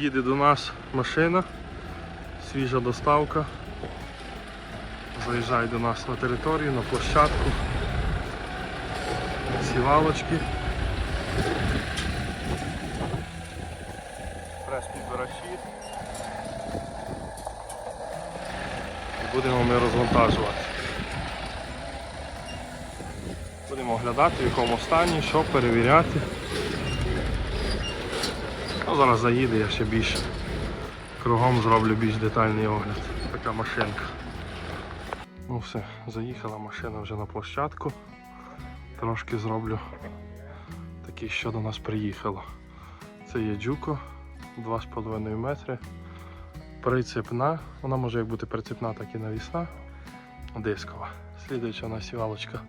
Їде до нас машина, свіжа доставка. Заїжджає до нас на територію, на площадку. Сівалочки. Прес-підбирачі. І будемо ми розвантажувати. Будемо оглядати в якому стані, що перевіряти. Ну, зараз заїде, я ще більше кругом зроблю більш детальний огляд. Така машинка. Ну все, заїхала машина вже на площадку. Трошки зроблю такий, що до нас приїхало. Це є джуко 2,5 метри. Прицепна, вона може як бути прицепна, так і навісна. Дискова. Слідуюча насівалочка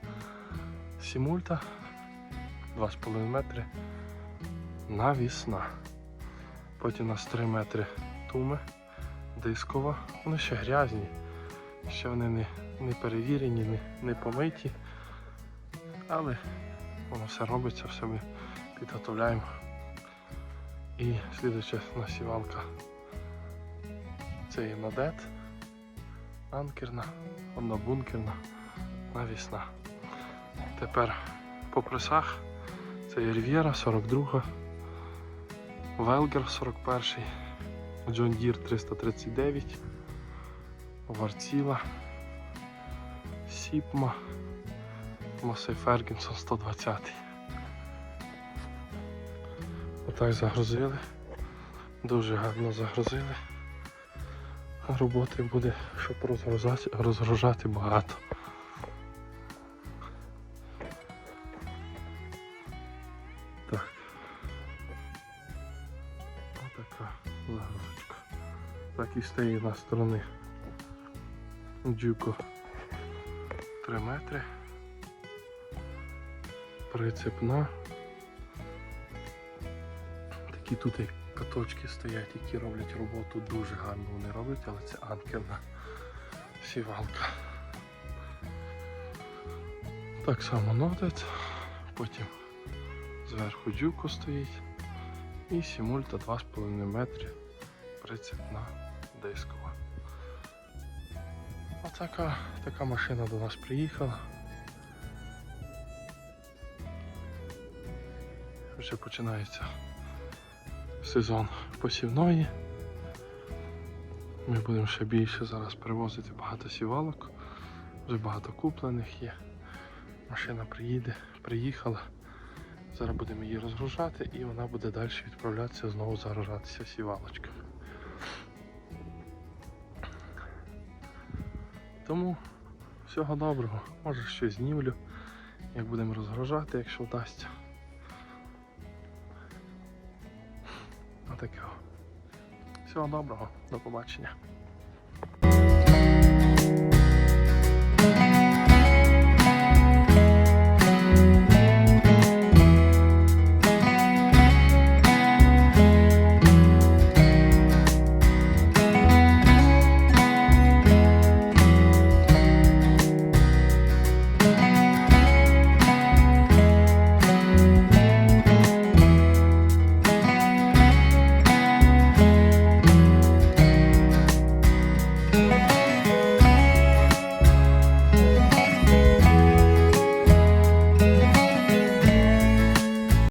Сімульта 2,5 метри. Навісна. Потім у нас 3 метри туми, дискова. Вони ще грязні, ще вони не, не перевірені, не, не помиті. Але воно все робиться, все ми підготовляємо. І слідуюча насівалка. Це є надет, анкерна, однобункерна, навісна. Тепер по пресах це є Riviera 42, Велгер 41, John Deere 339, Варціла, Сіпма, Масей Фергінсон 120. Отак загрузили. Дуже гарно загрузили. Роботи буде, щоб розгружати, розгружати багато. Отака загрузочка. Так і стоїть на сторони. Джуко 3 метри. Прицепна. Такі тут каточки стоять, які роблять роботу дуже гарно вони роблять, але це анкерна сівалка. Так само нотець, потім зверху джуко стоїть і сімульта 2,5 метри прицепна дискова. Отака така машина до нас приїхала. Вже починається сезон посівної. Ми будемо ще більше зараз перевозити багато сівалок. Вже багато куплених є. Машина приїде, приїхала. Зараз будемо її розгружати і вона буде далі відправлятися знову загружатися сівалочками. Тому всього доброго. Може щось знімлю, як будемо розгружати, якщо вдасться. Отаке. Всього доброго, до побачення.